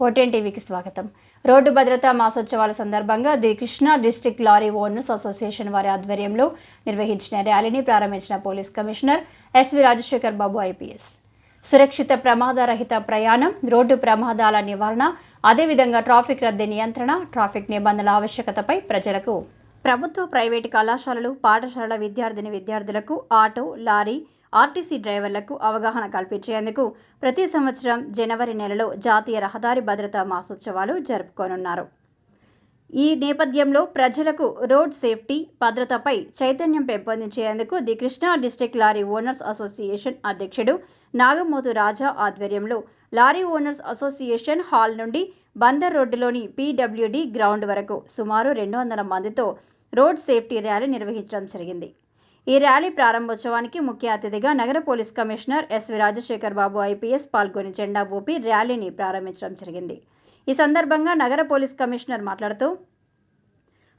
OTN టీవీకి స్వాగతం. Road భద్రతా మాసోత్సవాల సందర్భంగా the Krishna district lorry owners association వారి ఆధ్వర్యంలో నిర్వహించిన ర్యాలీని ప్రారంభించిన police commissioner SV Rajasekhar Babu IPS. సురక్షిత ప్రమాదరహిత ప్రయాణం రోడ్డు ప్రమాదాల నివారణ అదేవిధంగా ట్రాఫిక్ రద్దీ నియంత్రణ ట్రాఫిక్ నిబంధనల ఆవశ్యకతపై ప్రజలకు ప్రభుత్వ ప్రైవేటు కళాశాలలు పాఠశాలల విద్యార్థిని విద్యార్థులకు ఆటో లారీ ఆర్టీసీ డ్రైవర్లకు అవగాహన కల్పించేందుకు ప్రతి సంవత్సరం జనవరి నెలలో జాతీయ రహదారి భద్రతా మాసోత్సవాలు జరుపుకోనున్నారు. ఈ నేపథ్యంలో ప్రజలకు రోడ్ సేఫ్టీ భద్రతపై చైతన్యం పెంపొందించేందుకు the Krishna district lorry owners association అధ్యక్షుడు నాగమోతు రాజా ఆధ్వర్యంలో లారీ ఓనర్స్ అసోసియేషన్ హాల్ నుండి బందర్ రోడ్డులోని పీడబ్ల్యూడి గ్రౌండ్ వరకు సుమారు రెండు వందల మందితో రోడ్ సేఫ్టీ ర్యాలీ నిర్వహించడం జరిగింది. ఈ ర్యాలీ ప్రారంభోత్సవానికి ముఖ్య అతిథిగా నగర police commissioner SV Rajasekhar Babu IPS పాల్గొని జెండా ఊపి ర్యాలీని ప్రారంభించడం జరిగింది. ఈ సందర్భంగా నగర పోలీస్ కమిషనర్ మాట్లాడుతూ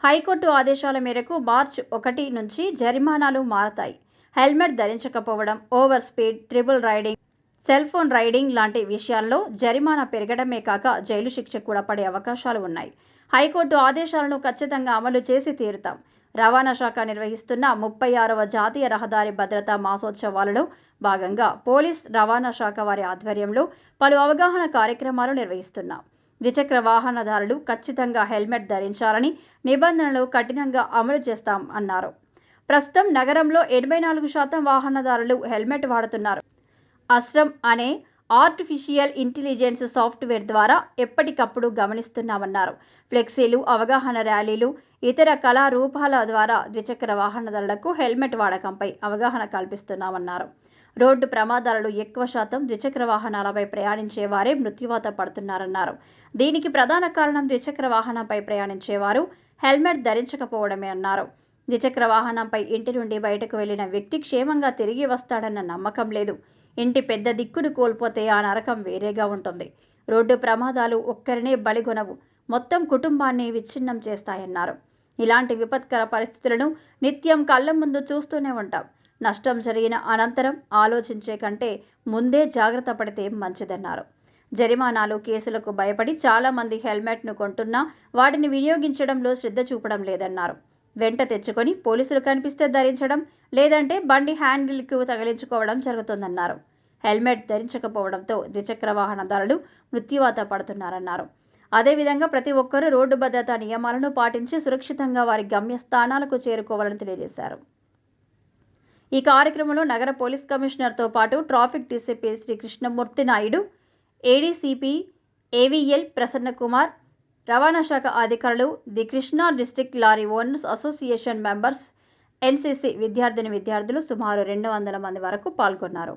హైకోర్టు ఆదేశాల మేరకు మార్చ్ ఒకటి నుంచి జరిమానాలు మారతాయి. Helmet ధరించకపోవడం over speed triple riding cell phone riding లాంటి విషయాల్లో జరిమానా పెరగడమే కాక జైలు శిక్ష కూడా పడే అవకాశాలు ఉన్నాయి. హైకోర్టు ఆదేశాలను ఖచ్చితంగా అమలు చేసి తీరుతాం. రవాణా శాఖ నిర్వహిస్తున్న ముప్పై ఆరవ జాతీయ రహదారి భద్రతా మాసోత్సవాలలో భాగంగా పోలీస్ రవాణా శాఖ వారి ఆధ్వర్యంలో పలు అవగాహన కార్యక్రమాలు నిర్వహిస్తున్నాం. ద్విచక్ర వాహనదారులు ఖచ్చితంగా హెల్మెట్ ధరించాలని నిబంధనలు కఠినంగా అమలు చేస్తాం అన్నారు. ప్రస్తుతం నగరంలో ఎనభై నాలుగు శాతం వాహనదారులు హెల్మెట్ వాడుతున్నారు. అస్రం అనే ఆర్టిఫిషియల్ ఇంటెలిజెన్స్ సాఫ్ట్వేర్ ద్వారా ఎప్పటికప్పుడు గమనిస్తున్నామన్నారు. ఫ్లెక్సీలు అవగాహన ర్యాలీలు ఇతర కళారూపాల ద్వారా ద్విచక్ర వాహనదారులకు హెల్మెట్ వాడకంపై అవగాహన కల్పిస్తున్నామన్నారు. రోడ్డు ప్రమాదాలలో ఎక్కువ శాతం ద్విచక్ర వాహనాలపై ప్రయాణించే వారే మృత్యువాత పడుతున్నారన్నారు. దీనికి ప్రధాన కారణం ద్విచక్ర వాహనంపై ప్రయాణించేవారు హెల్మెట్ ధరించకపోవడమే అన్నారు. ద్విచక్ర వాహనంపై ఇంటి నుండి బయటకు వెళ్ళిన వ్యక్తి క్షేమంగా తిరిగి వస్తాడన్న నమ్మకం లేదు. ఇంటి పెద్ద దిక్కును కోల్పోతే ఆ నరకం వేరేగా ఉంటుంది. రోడ్డు ప్రమాదాలు ఒక్కరినే బలిగొనవు. మొత్తం కుటుంబాన్ని విచ్ఛిన్నం చేస్తాయన్నారు. ఇలాంటి విపత్కర పరిస్థితులను నిత్యం కళ్ళ ముందు చూస్తూనే ఉంటాం. నష్టం జరిగిన అనంతరం ఆలోచించే కంటే ముందే జాగ్రత్త పడితే మంచిదన్నారు. జరిమానాలు కేసులకు భయపడి చాలామంది హెల్మెట్ను కొంటున్నా వాటిని వినియోగించడంలో శ్రద్ధ చూపడం లేదన్నారు. వెంట తెచ్చుకొని పోలీసులు కనిపిస్తే ధరించడం లేదంటే బండి హ్యాండిల్కు తగిలించుకోవడం జరుగుతుందన్నారు. హెల్మెట్ ధరించకపోవడంతో ద్విచక్ర వాహనదారులు మృత్యువాత పడుతున్నారన్నారు. అదేవిధంగా ప్రతి ఒక్కరూ రోడ్డు భద్రతా నియమాలను పాటించి సురక్షితంగా వారి గమ్యస్థానాలకు చేరుకోవాలని తెలియజేశారు. ఈ కార్యక్రమంలో నగర పోలీస్ కమిషనర్తో పాటు traffic DCP Sri Krishnamurthy Naidu ADCP AVL Prasannakumar రవాణా శాఖ అధికారులు the Krishna district lorry owners association members NCC విద్యార్థిని విద్యార్థులు సుమారు రెండు వందల మంది వరకు పాల్గొన్నారు.